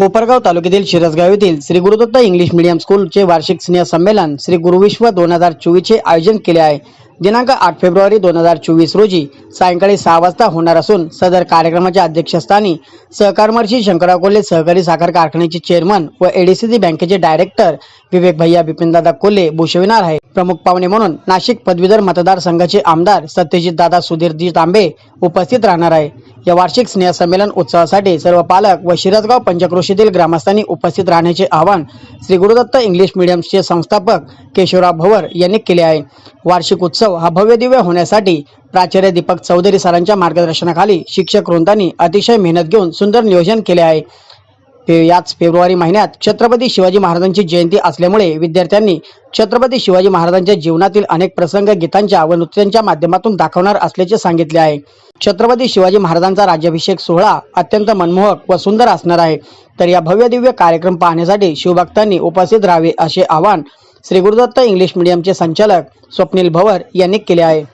कोपरगाव तालुक्यातील शिरसगाव येथील Shri Gurudatta English medium स्कूलचे वार्षिक स्नेह संमेलन श्री गुरुविश्व दोन हजार चोवीसचे आयोजन केले आहे. दिनांक आठ फेब्रुवारी दोन हजार चोवीस रोजी सायंकाळी सहा वाजता होणार असून सदर कार्यक्रमाच्या अध्यक्षस्थानी सहकारमर्षी शंकरराव कोल्हे सहकारी साखर कारखान्याचे चेअरमन व एडीसीसी बँकेचे डायरेक्टर विवेक भैया बिपिनदादा कोल्हे भूषविणार आहे प्रमुख पाहुणे म्हणून नाशिक पदवीधर मतदारसंघाचे आमदार सत्यजित दादा सुधीरजी तांबे उपस्थित राहणार आहे या वार्षिक स्नेह संमेलन उत्सवासाठी सर्व पालक व शिरसगाव पंचक्रोशीतील ग्रामस्थांनी उपस्थित राहण्याचे आवाहन श्री गुरुदत्त इंग्लिश मीडियमचे संस्थापक केशवराव भवर यांनी केले आहे. वार्षिक उत्सव हा भव्य दिव्य होण्यासाठी प्राचार्य दीपक चौधरी सरांच्या मार्गदर्शनाखाली शिक्षक वृंदांनी अतिशय मेहनत घेऊन सुंदर नियोजन केले आहे. याच फेब्रुवारी महिन्यात छत्रपती शिवाजी महाराजांची जयंती असल्यामुळे विद्यार्थ्यांनी छत्रपती शिवाजी महाराजांच्या जीवनातील अनेक प्रसंग गीतांच्या व नृत्यांच्या माध्यमातून दाखवणार असल्याचे सांगितले आहे. छत्रपती शिवाजी महाराजांचा राज्याभिषेक सोहळा अत्यंत मनमोहक व सुंदर असणार आहे. तर या भव्य दिव्य कार्यक्रम पाहण्यासाठी शिवभक्तांनी उपस्थित राहावे असे आवाहन श्री गुरुदत्त इंग्लिश मीडियमचे संचालक स्वप्नील भवर यांनी केले आहे.